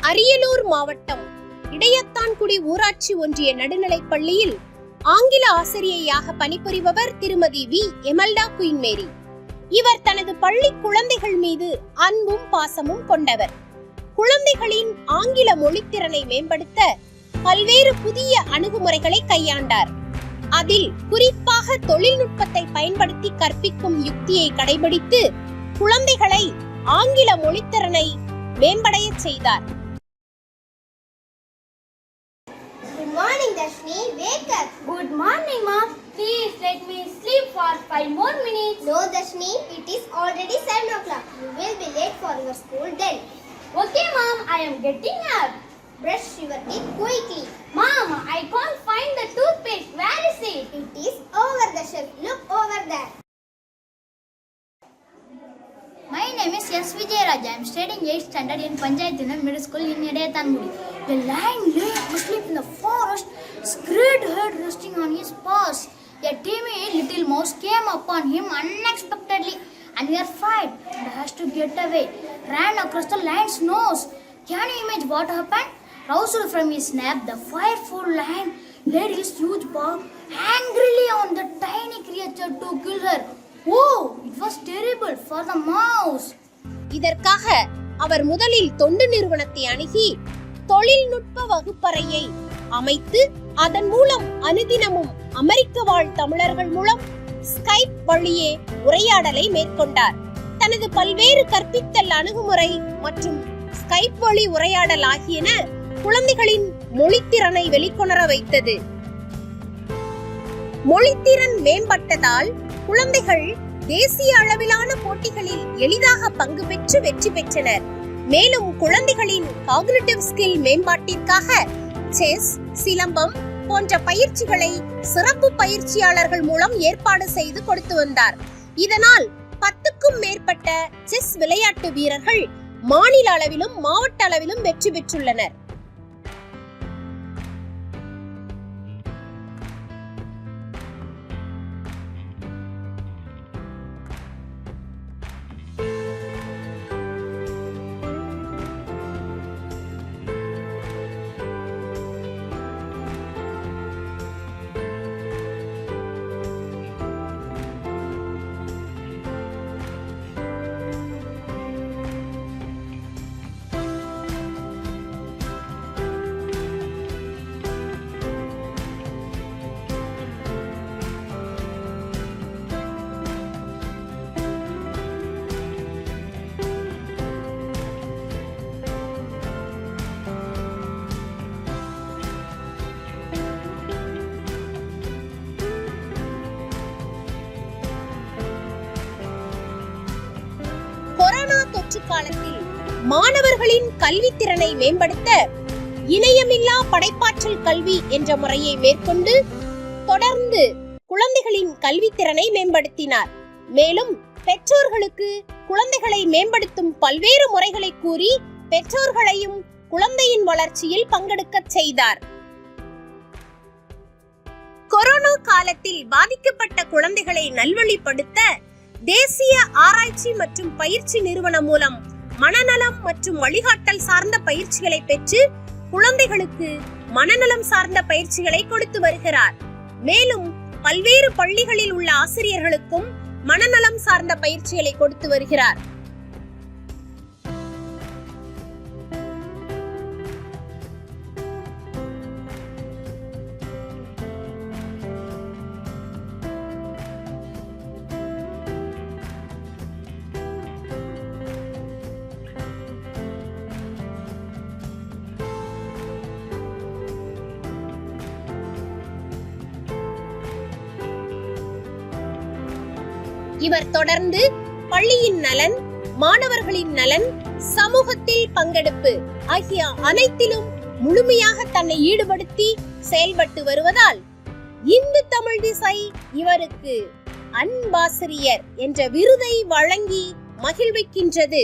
அரியலூர் மாவட்டம் இடையத்தான்குடி ஊராட்சி ஒன்றிய நடுநிலைப் பள்ளியில் ஆங்கில ஆசிரியையாக பணிபுரிபவர் திருமதி வி. Imelda Queen Mary. இவர் தனது பள்ளி குழந்தைகள் மீது அன்பும் பாசமும் கொண்டவர். குழந்தைகளின் ஆங்கில மொழித்திறனை மேம்படுத்த பல்வேறு புதிய அணுகுமுறைகளை கையாண்டார். அதில் குறிப்பாக தொழில்நுட்பத்தை பயன்படுத்தி கற்பிக்கும் யுக்தியை கடைபிடித்து குழந்தைகளை ஆங்கில மொழித்திறனை மேம்படையச் செய்தார். Wake up. Good morning, Mom. Please let me sleep for five more minutes. No, Dashni. It is already 7 o'clock. You will be late for your school then. Okay, Mom, I am getting up. Brush your teeth quickly. Mom, I can't find the toothpaste. Where is it? It is over the shelf. Look over there. My name is S. Vijayaraj. I am studying 8th standard in Panchayatuna Middle School in Idayatangudi. The lay asleep in the forest, great head resting on his paws. A timid little mouse came upon him unexpectedly and terrified and has to get away. Ran across the lion's nose. Can you imagine what happened? Roused from his nap, the fearful lion laid his huge paw angrily on the tiny creature to kill her. Oh, it was terrible for the mouse. இதற்காக அவர் முதலில் தொண்டு நிறுவனத்தை அணுகி தொழில்நுட்ப வகுப்பறையை அமைத்து அதன் மூலம் அனுதினமும் அமெரிக்க வாழ் தமிழர்கள் மூலம் ஸ்கைப் வழியே உரையாடலை மேற்கொண்டார். தனது பல்வேறு கற்பித்தல் அணுகுமுறை மற்றும் ஸ்கைப் வழி உரையாடல் ஆகியன குழந்தைகளின் மொழித்திறனை வெளிக்கொணர வைத்தது. மொழித்திறன் மேம்பட்டதால் குழந்தைகள் தேசிய அளவிலான போட்டிகளில் எளிதாக பங்கு பெற்று வெற்றி பெற்றனர். மேலும் குழந்தைகளின் காக்னிட்டிவ் ஸ்கில் மேம்பாட்டிற்காக செஸ் சிலம்பம் போன்ற பயிற்சிகளை சிறப்பு பயிற்சியாளர்கள் மூலம் ஏற்பாடு செய்து கொடுத்து வந்தார். இதனால் பத்துக்கும் மேற்பட்ட செஸ் விளையாட்டு வீரர்கள் மாநில அளவிலும் மாவட்ட அளவிலும் வெற்றி பெற்றுள்ளனர். மாற்று காலத்தில் மாணவர்களின் கல்வித்திறனை மேம்படுத்த இணையமில்லா படைப்பாற்றல் கல்வி என்ற முறையை மேற்கொண்டு தொடர்ந்து குழந்தைகளின் கல்வித்திறனை மேம்படுத்தினார். மேலும் பெற்றோர்களுக்கு குழந்தைகளை மேம்படுத்தும் பல்வேறு முறைகளை கூறி பெற்றோர்களையும் குழந்தையின் வளர்ச்சியில் பங்கெடுக்க செய்தார். கொரோனா காலத்தில் பாதிக்கப்பட்ட குழந்தைகளை நல்வழிப்படுத்த தேசிய ஆராய்ச்சி மற்றும் பயிற்சி நிறுவனம் மூலம் மனநலம் மற்றும் வழிகாட்டல் சார்ந்த பயிற்சிகளை பெற்று குழந்தைகளுக்கு மனநலம் சார்ந்த பயிற்சிகளை கொடுத்து வருகிறார். மேலும் பல்வேறு பள்ளிகளில் உள்ள ஆசிரியர்களுக்கும் மனநலம் சார்ந்த பயிற்சிகளை கொடுத்து வருகிறார். இவர் தொடர்ந்து பள்ளியின் நலன் மாணவர்களின் நலன் சமூகத்தில் பங்கெடுப்பு ஆகிய அனைத்திலும் முழுமையாக தன்னை ஈடுபடுத்தி செயல்பட்டு வருவதால் இந்து தமிழ் திசை இவருக்கு அன்பாசிரியர் என்ற விருதை வழங்கி மகிழ்விக்கின்றது.